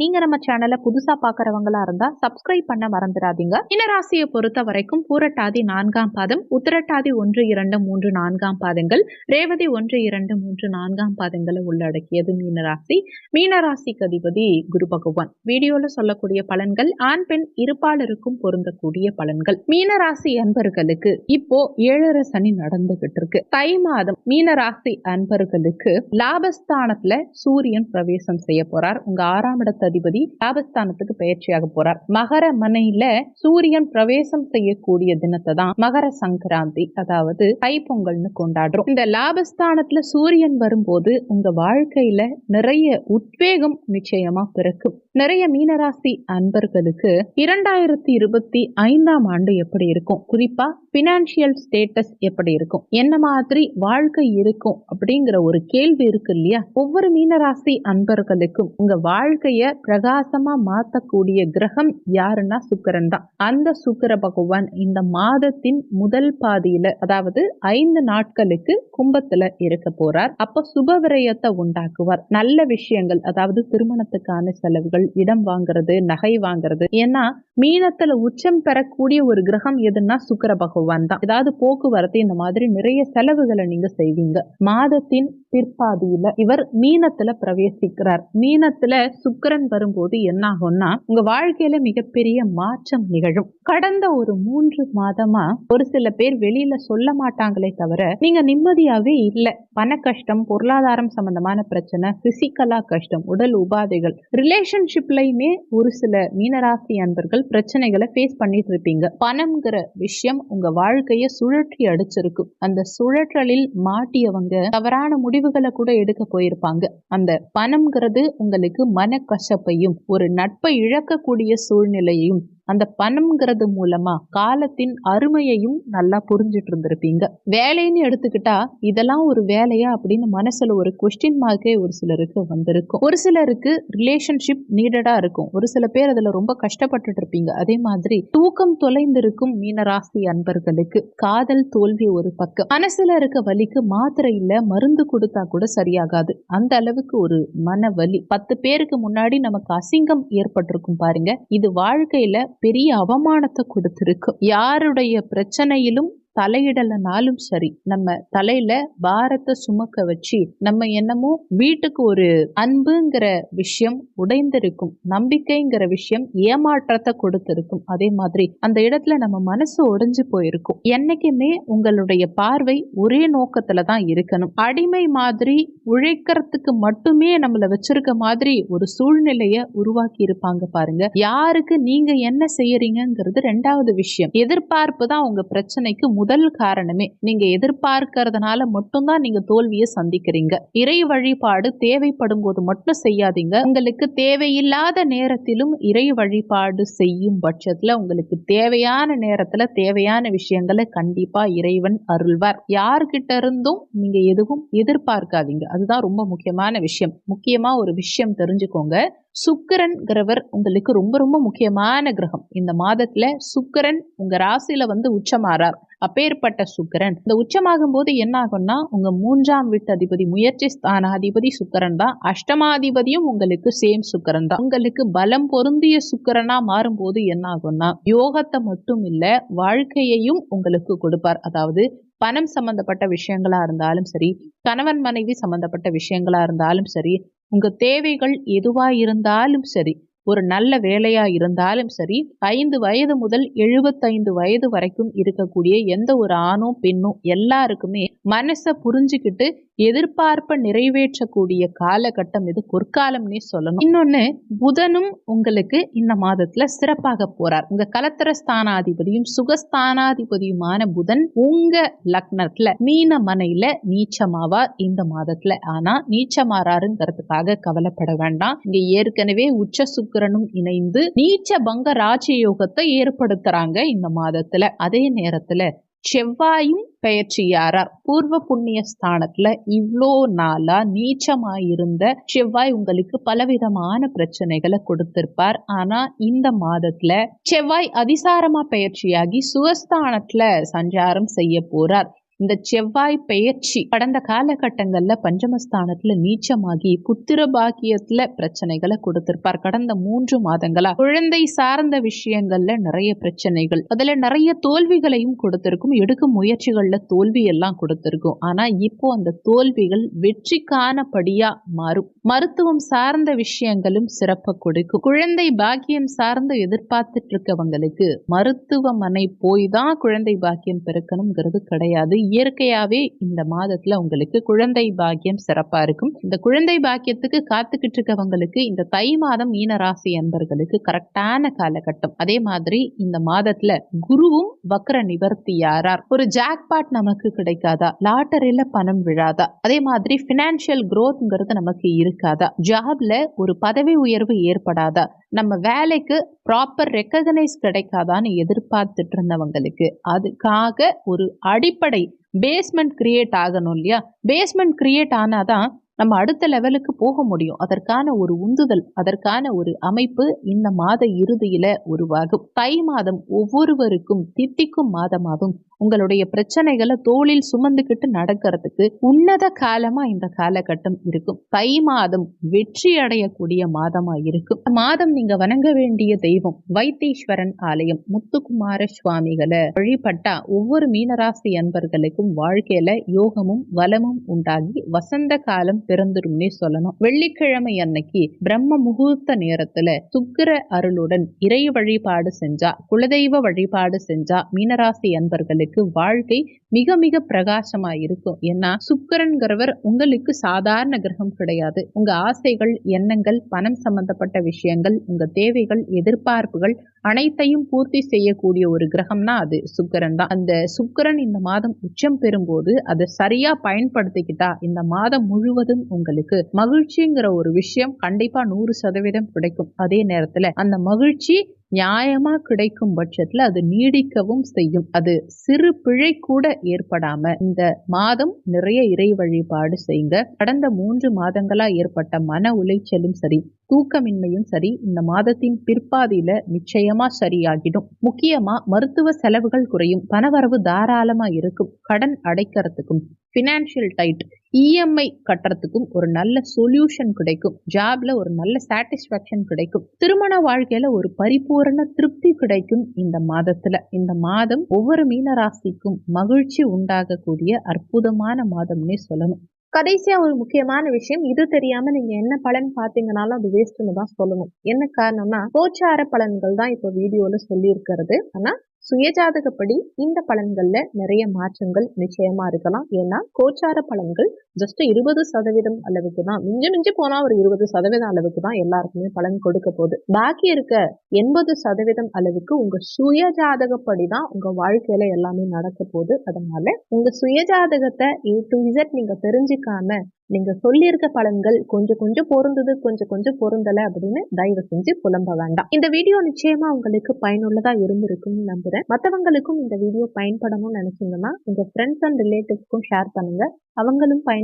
நீங்க நம்ம சேனலை புதுசா பாக்குறவங்களா இருந்தா சப்ஸ்கிரைப் பண்ண மறந்துடாதீங்க. ராசியை பொறுத்த வரைக்கும் பூரட்டாதி நான்காம் பாதம் உத்திரட்டாதி ஒன்று இரண்டு மூன்று நான்காம் பாதங்கள் ரேவதி ஒன்று இரண்டு மூன்று நான்காம் பாதங்களை உள்ளடக்கியது மீனராசி மீனராசிக்கு அதிபதி குரு பகவான். வீடியோல சொல்லக்கூடிய பலன்கள் ஆண் பெண் இருப்பாளருக்கும் பொருந்தக்கூடிய பலன்கள். மீனராசி அன்பர்களுக்கு இப்போ ஏழரை சனி நடந்துகிட்டு இருக்கு. தை மாதம் மீனராசி அன்பர்களுக்கு லாபஸ்தானத்துல சூரியன் பிரவேசம் செய்ய போறார். உங்க ஆறாம் இடத்துல அதிபதி லாபஸ்தானத்துக்கு பயிற்சியாக போறார். மகர மனையில சூரியன் பிரவேசம் செய்யக்கூடிய தினத்தை தான் மகர சங்கராந்தி அதாவது தைப்பொங்கல்னு கொண்டாடுறோம். இந்த லாபஸ்தானத்துல சூரியன் வரும்போது உங்க வாழ்க்கையில நிறைய உத்வேகம் நிச்சயமா பிறக்கும். நிறைய மீனராசி அன்பர்களுக்கு இரண்டாயிரத்தி இருபத்தி ஐந்தாம் ஆண்டு எப்படி இருக்கும்? குறிப்பா பினான்சியல் ஸ்டேட்டஸ் எப்படி இருக்கும்? என்ன மாதிரி வாழ்க்கை இருக்கும்? அப்படிங்கிற ஒரு கேள்வி இருக்கு இல்லையா? ஒவ்வொரு மீனராசி அன்பர்களுக்கும் உங்க வாழ்க்கைய பிரகாசமா மாத்தக்கூடிய கிரகம் யாருன்னா சுக்கரன் தான் அந்த சுக்கர பகவான் இந்த மாதத்தின் முதல் பாதியில அதாவது ஐந்து நாட்களுக்கு கும்பத்துல இருக்க போறார். அப்ப சுப விரயத்தை உண்டாக்குவார். நல்ல விஷயங்கள் அதாவது திருமணத்துக்கான செலவுகள் இடம் வாங்குறது நகை வாங்குறது. ஏன்னா மீனத்துல உச்சம் பெறக்கூடிய ஒரு கிரகம் எதுன்னா சுக்கர பகவான் தான் ஏதாவது போக்குவரத்து இந்த மாதிரி நிறைய செலவுகளை நீங்க செய்வீங்க. மாதத்தின் பிற்பாதியில இவர் மீனத்துல பிரவேசிக்கிறார். மீனத்துல சுக்கரன் வரும்போது என்ன ஆகும்னா உங்க வாழ்க்கையில மிகப்பெரிய மாற்றம் நிகழும். கடந்த ஒரு மூன்று மாதமா ஒரு சில பேர் வெளியில சொல்ல மாட்டாங்களே தவிர நீங்க நிம்மதியாவே இல்ல. பண கஷ்டம் பொருளாதாரம் சம்பந்தமான பிரச்சனை பிசிக்கலா கஷ்டம் உடல் உபாதைகள் ரிலேஷன்ஷிப்லயுமே ஒரு சில மீனராசி அன்பர்கள் பிரச்சனைகளை ஃபேஸ் பண்ணிட்டு இருப்பீங்க. பணம்ங்கிற விஷயம் உங்க வாழ்க்கைய சுழற்றி அடிச்சிருக்கும் அந்த சுழற்றலில் மாட்டியவங்க தவறான முடிவுகளை கூட எடுக்க போயிருப்பாங்க. அந்த பணம்ங்கிறது உங்களுக்கு மன கசப்பையும் ஒரு நட்பை இழக்கக்கூடிய சூழ்நிலையையும் அந்த பணம்ங்கிறது மூலமா காலத்தின் அருமையையும் நல்லா புரிஞ்சிட்டு இருந்திருப்பீங்க. வேலைன்னு எடுத்துக்கிட்டா இதெல்லாம் ஒரு வேலையா அப்படின்னு மனசுல ஒரு கொஸ்டின் மார்க்கே ஒரு சிலருக்கு வந்திருக்கும். ஒரு சிலருக்கு ரிலேஷன்ஷிப் நீடடா இருக்கும். ஒரு சில பேர் அதுல ரொம்ப கஷ்டப்பட்டுட்டு இருப்பீங்க. அதே மாதிரி தூக்கம் தொலைந்திருக்கும் மீனராசி அன்பர்களுக்கு காதல் தோல்வி ஒரு பக்கம். மனசுல இருக்க வலிக்கு மாத்திரை இல்ல மருந்து கொடுத்தா கூட சரியாகாது. அந்த அளவுக்கு ஒரு மன வலி. பத்து பேருக்கு முன்னாடி நமக்கு அசிங்கம் ஏற்பட்டிருக்கும் பாருங்க. இது வாழ்க்கையில பெரிய அவமானத்தை கொடுத்துருக்கு. யாருடைய பிரச்சனையிலும் தலையிடலனாலும் சரி நம்ம தலையில பாரத்தை சுமக்க வச்சு நம்ம என்னமோ வீட்டுக்கு ஒரு அன்புங்கிற விஷயம் உடைந்திருக்கும் நம்பிக்கைங்கிற விஷயம் ஏமாற்றத்தை கொடுத்திருக்கும். அதே மாதிரி அந்த இடத்துல நம்ம மனசு உடைஞ்சு போயிருக்கும். என்னைக்குமே உங்களுடைய பார்வை ஒரே நோக்கத்துல தான் இருக்கணும். அடிமை மாதிரி உழைக்கிறதுக்கு மட்டுமே நம்மள வச்சிருக்க மாதிரி ஒரு சூழ்நிலைய உருவாக்கி இருப்பாங்க பாருங்க. யாருக்கு நீங்க என்ன செய்யறீங்கிறது ரெண்டாவது விஷயம். எதிர்பார்ப்பு தான் உங்க பிரச்சனைக்கு முதல் காரணமே நீங்க எதிர்பார்க்கறதுனால மட்டும்தான் நீங்க தோல்வியை சந்திக்கிறீங்க. இறை வழிபாடு தேவைப்படும் போது மட்டும் செய்யாதீங்க. உங்களுக்கு தேவையில்லாத நேரத்திலும் இறை வழிபாடு செய்யும் பட்சத்துல உங்களுக்கு தேவையான நேரத்துல தேவையான விஷயங்களை கண்டிப்பா இறைவன் அருள்வார். யார்கிட்ட இருந்தும் நீங்க எதுவும் எதிர்பார்க்காதீங்க. அதுதான் ரொம்ப முக்கியமான விஷயம். முக்கியமா ஒரு விஷயம் தெரிஞ்சுக்கோங்க. சுக்கரன்கிறவர் உங்களுக்கு ரொம்ப ரொம்ப முக்கியமான கிரகம். இந்த மாதத்துல சுக்கரன் உங்க ராசியில வந்து உச்சமாறார். அப்பேற்பட்ட சுக்கரன். இந்த உச்சமாகும் போது என்ன ஆகும்னா உங்க மூன்றாம் வீட்டு அதிபதி முயற்சி ஸ்தானாதிபதி சுக்கரன் தான். அஷ்டமாதிபதியும் உங்களுக்கு சேம் சுக்கரன் தான். உங்களுக்கு பலம் பொருந்திய சுக்கரனா மாறும்போது என்ன ஆகும்னா யோகத்தை மட்டும் இல்ல வாழ்க்கையையும் உங்களுக்கு கொடுப்பார். அதாவது பணம் சம்பந்தப்பட்ட விஷயங்களா இருந்தாலும் சரி கணவன் மனைவி சம்பந்தப்பட்ட விஷயங்களா இருந்தாலும் சரி உங்க தேவைகள் எதுவா இருந்தாலும் சரி ஒரு நல்ல வேலையா இருந்தாலும் சரி ஐந்து வயது முதல் எழுபத்தைந்து வயது வரைக்கும் இருக்கக்கூடிய எந்த ஒரு ஆணும் பெண்ணும் எல்லாருக்குமே மனசை புரிஞ்சுக்கிட்டு எதிர்பார்ப்பை நிறைவேற்றக்கூடிய காலகட்டம் இது பொற்காலம்னே சொல்லணும். இன்னொன்னு புதனும் உங்களுக்கு இந்த மாதத்துல சிறப்பாக போறார். உங்க கலத்திர ஸ்தானாதிபதியும் சுகஸ்தானாதிபதியுமான புதன் உங்க லக்னத்துல மீன மனையில நீச்சமாவார் இந்த மாதத்துல. ஆனா நீச்சமாறாருங்கிறதுக்காக கவலைப்பட வேண்டாம். இங்க ஏற்கனவே உச்ச சுக்கிரனும் இணைந்து நீச்ச பங்க ராஜயோகத்தை ஏற்படுத்துறாங்க இந்த மாதத்துல. அதே நேரத்துல செவ்வாயும் பெயர்ச்சியாரார். பூர்வ புண்ணிய ஸ்தானத்துல இவ்வளோ நாளா நீச்சமாயிருந்த செவ்வாய் உங்களுக்கு பலவிதமான பிரச்சனைகளை கொடுத்திருப்பார். ஆனா இந்த மாதத்துல செவ்வாய் அதிசாரமா பயிற்சியாகி சுகஸ்தானத்துல சஞ்சாரம் செய்ய போறார். இந்த செவ்வாய் பெயர்ச்சி கடந்த காலகட்டங்களில் பஞ்சமஸ்தானத்தில் நீச்சமாகி புத்திர பாக்கியத்தில் பிரச்சனைகளை கொடுத்திருப்பார். கடந்த மூன்று மாதங்களா குழந்தை சார்ந்த விஷயங்கள்ல நிறைய பிரச்சனைகள். அதில் நிறைய தோல்விகளையும் கொடுத்திருக்கும். எடுக்கும் முயற்சிகளில் தோல்வி எல்லாம் கொடுத்திருக்கும். ஆனால் இப்போ அந்த தோல்விகள் வெற்றிக்கானபடியா மாறும். மருத்துவம் சார்ந்த விஷயங்களும் சிறப்பாக கொடுக்கும். குழந்தை பாக்கியம் சார்ந்து எதிர்பார்த்துட்டு இருக்கவங்களுக்கு மருத்துவமனை போய் தான் குழந்தை பாக்கியம் பெருக்கணுங்கிறது கிடையாது. இயற்கையாகவே இந்த மாதத்தில் உங்களுக்கு குழந்தை பாக்கியம் சிறப்பாக இருக்கும். இந்த குழந்தை பாக்கியத்துக்கு காத்துக்கிட்டு இருக்கவங்களுக்கு இந்த தை மாதம் மீன ராசி அன்பர்களுக்கு கரெக்டான காலகட்டம். அதே மாதிரி இந்த மாதத்தில் குருவும் வக்ர நிவர்த்தி யாரார் ஒரு ஜாக்பாட் நமக்கு கிடைக்காதா? லாட்டரியில் பணம் விழாதா? அதே மாதிரி ஃபினான்ஷியல் growthங்கிறது நமக்கு இருக்காதா? ஜாப்ல ஒரு பதவி உயர்வு ஏற்படாதா? நம்ம வேலைக்கு ப்ராப்பர் ரெக்கக்னைஸ் கிடைக்காதான்னு எதிர்பார்த்துட்டு இருந்தவங்களுக்கு அதுக்காக ஒரு அடிப்படை பேஸ்மெண்ட் கிரியேட் ஆகணும் இல்லையா? பேஸ்மெண்ட் கிரியேட் ஆனாதான் நம்ம அடுத்த லெவலுக்கு போக முடியும். அதற்கான ஒரு உந்துதல் அதற்கான ஒரு அமைப்பு இந்த மாத இறுதியில உருவாகும். தை மாதம் ஒவ்வொருவருக்கும் தித்திக்கும் மாதமாகும். உங்களுடைய பிரச்சனைகளை தோளில் சுமந்துக்கிட்டு நடக்கிறதுக்கு உன்னத காலமா இந்த காலகட்டம் இருக்கும். தை மாதம் வெற்றி அடையக்கூடிய மாதமா இருக்கும். மாதம் நீங்க வணங்க வேண்டிய தெய்வம் வைத்தீஸ்வரன் ஆலயம். முத்துக்குமார சுவாமிகளை வழிபட்டா ஒவ்வொரு மீனராசி அன்பர்களுக்கும் வாழ்க்கையில யோகமும் வளமும் உண்டாகி வசந்த காலம் பிறந்துடும்னே சொல்லணும். வெள்ளிக்கிழமை அன்னைக்கு பிரம்ம முகூர்த்த நேரத்துல சுக்கிர அருளுடன் இறை வழிபாடு செஞ்சா குலதெய்வ வழிபாடு செஞ்சா மீனராசி அன்பர்களுக்கு வாழ்க்கை மிக மிக பிரகாசமா இருக்கும். ஏன்னா சுக்கரன்கிறவர் உங்களுக்கு சாதாரண கிரகம் கிடையாது. உங்க ஆசைகள் எண்ணங்கள் பணம் சம்பந்தப்பட்ட விஷயங்கள் உங்க தேவைகள் எதிர்பார்ப்புகள் அனைத்தையும் பூர்த்தி செய்யக்கூடிய ஒரு கிரகம்னா அது சுக்கிரன் தான். அந்த சுக்கிரன் இந்த மாதம் உச்சம் பெறும்போது அதை சரியா பயன்படுத்திக்கிட்டா இந்த மாதம் முழுவதும் உங்களுக்கு மகிழ்ச்சிங்கிற ஒரு விஷயம் கண்டிப்பா நூறு சதவீதம் கிடைக்கும். அதே நேரத்துல அந்த மகிழ்ச்சி நியாயமாக கிடைக்கும் பட்சத்தில் அது நீடிக்கவும் செய்யும். அது சிறு பிழை கூட ஏற்படாம இந்த மாதம் நிறைய இறை வழிபாடு செய்யுங்க. கடந்த மூன்று மாதங்களா ஏற்பட்ட மன உளைச்சலும் சரி தூக்கமின்மையும் சரி இந்த மாதத்தின் பிற்பாதியில நிச்சயமா சரியாகிடும். முக்கியமா மருத்துவ செலவுகள் குறையும் பணவரவு தாராளமா இருக்கும் கடன் அடைக்கிறதுக்கும் ஃபினான்ஷியல் டைட் இஎம்ஐ கட்டுறதுக்கும் ஒரு நல்ல சொல்யூஷன் கிடைக்கும். ஜாப்ல ஒரு நல்ல சாட்டிஸ்ஃபேக்ஷன் கிடைக்கும். திருமண வாழ்க்கையில ஒரு பரிபூர்ண திருப்தி கிடைக்கும் இந்த மாதத்துல. இந்த மாதம் ஒவ்வொரு மீனராசிக்கும் மகிழ்ச்சி உண்டாகக்கூடிய அற்புதமான மாதம்னே சொல்லணும். கடைசியா ஒரு முக்கியமான விஷயம் இது தெரியாம நீங்க என்ன பலன் பாத்தீங்கனாலும் அது வேஸ்ட்னு தான் சொல்லணும். என்ன காரணம்னா கோச்சார பலன்கள் தான் இப்போ வீடியோல சொல்லி இருக்கிறது ஆனா சுயஜாதகப்படி இந்த பலன்கள்ல நிறைய மாற்றங்கள் நிச்சயமா இருக்கலாம். ஏன்னா கோச்சார பலன்கள் ஜஸ்ட் இருபது சதவீதம் அளவுக்கு தான் மிஞ்சி மிஞ்சி போனா ஒரு இருபது சதவீதம் அளவுக்கு தான் எல்லாருக்குமே பலன் கொடுக்க போகுது. பாக்கி இருக்க எண்பது சதவீதம் அளவுக்கு உங்க சுயஜாதகப்படி தான் உங்க வாழ்க்கையில எல்லாமே நடக்க போகுது. அதனால உங்க சுயஜாதகத்தை ஏ டு இசட் நீங்க தெரிஞ்சுக்காம நீங்க சொல்லியிருக்க பலன்கள் கொஞ்சம் கொஞ்சம் பொருந்தது கொஞ்சம் கொஞ்சம் பொருந்தல அப்படின்னு தயவு செஞ்சு புலம்ப வேண்டாம். இந்த வீடியோ நிச்சயமா உங்களுக்கு பயனுள்ளதா இருந்திருக்கும்னு நம்புறேன். மற்றவங்களுக்கும் இந்த வீடியோ பயன்படணும்னு நினைச்சீங்கன்னா உங்க ஃப்ரெண்ட்ஸ் அண்ட் ரிலேட்டிவ்ஸ்க்கும் ஷேர் பண்ணுங்க. அவங்களும் பயன்